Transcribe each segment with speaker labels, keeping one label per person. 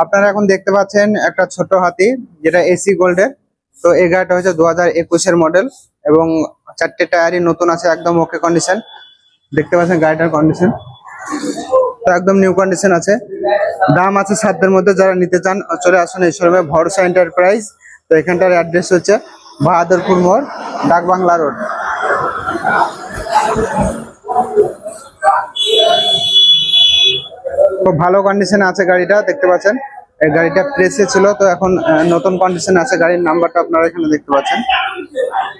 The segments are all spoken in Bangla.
Speaker 1: আপনারা এখন দেখতে পাচ্ছেন একটা ছোট হাতি, যেটা এসি গোল্ডের। তো এই গাড়িটা হচ্ছে দু হাজার একুশের মডেল এবং চারটে টায়ারই নতুন আছে, একদম ওকে কন্ডিশন দেখতে পাচ্ছেন গাড়িটার কন্ডিশন তো একদম নিউ কন্ডিশন আছে। দাম আছে সাধ্যের মধ্যে, যারা নিতে চান চলে আসুন এই শোরুমে ভরসা এন্টারপ্রাইজ তো এখানটার অ্যাড্রেস হচ্ছে বাহাদুরপুর মোড়, ডাকবাংলা রোড খুব ভালো কন্ডিশনে আছে গাড়িটা, দেখতে পাচ্ছেন? এই গাড়িটা প্রেসে ছিল, তো এখন নতুন কন্ডিশনে আছে গাড়ির নাম্বারটা আপনারা এখানে দেখতে পাচ্ছেন।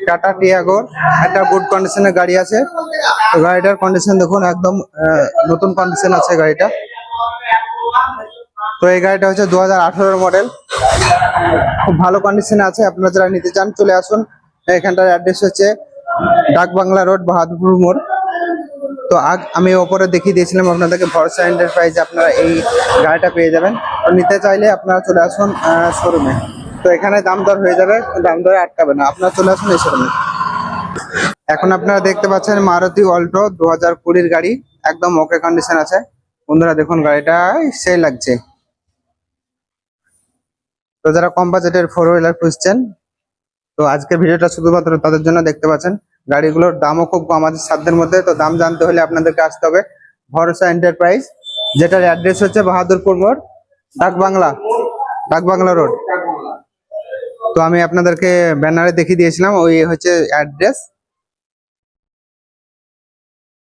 Speaker 1: টাটা টিয়াগো একটা গুড কন্ডিশনের গাড়ি আছে। তো গাড়িটার কন্ডিশন দেখুন, একদম নতুন কন্ডিশন আছে গাড়িটা। তো এই গাড়িটা হচ্ছে দু হাজার মডেল খুব ভালো কন্ডিশনে আছে, আপনারা যারা নিতে চান চলে আসুন। এখানটার অ্যাড্রেস হচ্ছে ডাকবাংলা রোড বাহাদুরপুর মোড়। তো আগ আমি ওপরে দেখিয়ে দিয়েছিলাম আপনাদেরকে ভরসা এন্টারপ্রাইজ আপনারা এই গাড়িটা পেয়ে যাবেন। তো নিতে চাইলে আপনারা চলে আসুন শোরুমে তো এখানে দাম দর হয়ে যাবে, দাম দরে আটকাবে না। আপনারা চলে আসুন এই শোরুমে এখন আপনারা দেখতে পাচ্ছেন মারুতি অল্টো দু হাজার কুড়ির গাড়ি, একদম ওকে কন্ডিশন আছে। বন্ধুরা, দেখুন গাড়িটা, সেই লাগছে। তো যারা কম বাজেটের ফোর হুইলার খুঁজছেন, তো আজকের ভিডিওটা শুধুমাত্র তাদের জন্য দেখতে পাচ্ছেন। গাড়িগুলোর দামও খুব কম আছে সাধ্যের মধ্যে, তো দাম জানতে হলে আপনাদেরকে আসতে হবে। ভরসা এন্টারপ্রাইজ যেটার অ্যাড্রেস হচ্ছে বাহাদুরপুর মোড়, ডাকবাংলা ডাকবাংলা রোড তো আমি আপনাদেরকে ব্যানারে দেখিয়ে দিয়েছিলাম, ওই হচ্ছে অ্যাড্রেস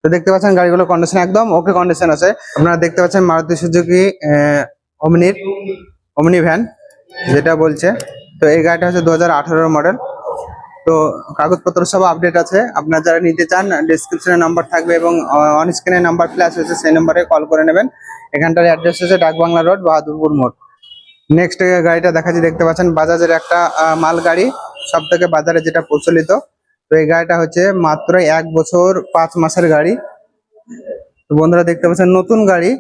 Speaker 1: তো দেখতে পাচ্ছেন গাড়িগুলোর কন্ডিশন একদম ওকে কন্ডিশন আছে। আপনারা দেখতে পাচ্ছেন মারুতি সুজুকি অমনির অমনি ভ্যান যেটা বলছে। তো এই গাড়িটা হচ্ছে দু হাজার আঠারো মডেল তো কাগজপত্র সব আপডেট আছে। আপনারা যারা নিতে চান ডিসক্রিপশনে নাম্বার থাকবে এবং অন স্ক্রিনে নাম্বার ফ্ল্যাশ হয়েছে, সেই নাম্বারে কল করে নেবেন। এখানটার অ্যাড্রেস হচ্ছে ডাকবাংলা রোড বাহাদুরপুর মোড়। নেক্সট গাড়িটা দেখা দেখাচ্ছি, দেখতে পাচ্ছেন, বাজাজের একটা মাল গাড়ি সব থেকে বাজারে যেটা প্রচলিত। তো এই গাড়িটা হচ্ছে মাত্র এক বছর পাঁচ মাসের গাড়ি। তো বন্ধুরা দেখতে পাচ্ছেন, নতুন গাড়ি।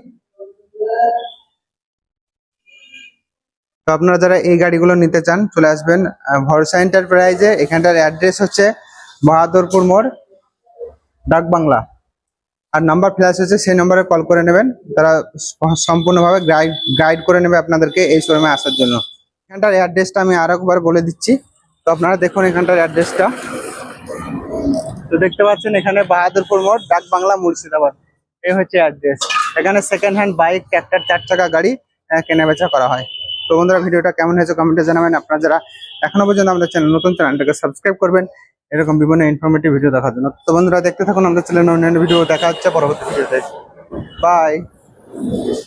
Speaker 1: তো আপনারা যারা এই গাড়িগুলো নিতে চান চলে আসবেন ভরসা এন্টারপ্রাইজে। এখানটার অ্যাড্রেস হচ্ছে বাহাদুরপুর মোড় ডাকবাংলা আর নাম্বার ফ্ল্যাশ হচ্ছে সেই নম্বরে কল করে নেবেন। তারা সম্পূর্ণভাবে গাইড গাইড করে নেবে আপনাদেরকে এই শোরুমে আসার জন্য। এখানটার অ্যাড্রেসটা আমি আরও একবার বলে দিচ্ছি। তো আপনারা দেখুন এখানটার অ্যাড্রেসটা। তো দেখতে পাচ্ছেন এখানে বাহাদুরপুর মোড় ডাকবাংলা মুর্শিদাবাদ। এই হচ্ছে অ্যাড্রেস। এখানে সেকেন্ড হ্যান্ড বাইক ট্র্যাক্টর চার চাকা গাড়ি আহ, কেনা করা হয়। তো বন্ধুরা, ভিডিওটা কেমন হয়েছে কমেন্টে জানাবেন। আপনারা যারা এখনও পর্যন্ত আমাদের চ্যানেল নতুন চ্যানেলটাকে সাবস্ক্রাইব করবেন। এরকম বিভিন্ন ইনফরমেটিভ ভিডিও দেখার জন্য। তো বন্ধুরা, দেখতে থাকুন, আমাদের চ্যানেল অন্যান্য ভিডিও দেখা হচ্ছে পরবর্তী ভিডিওতে বাই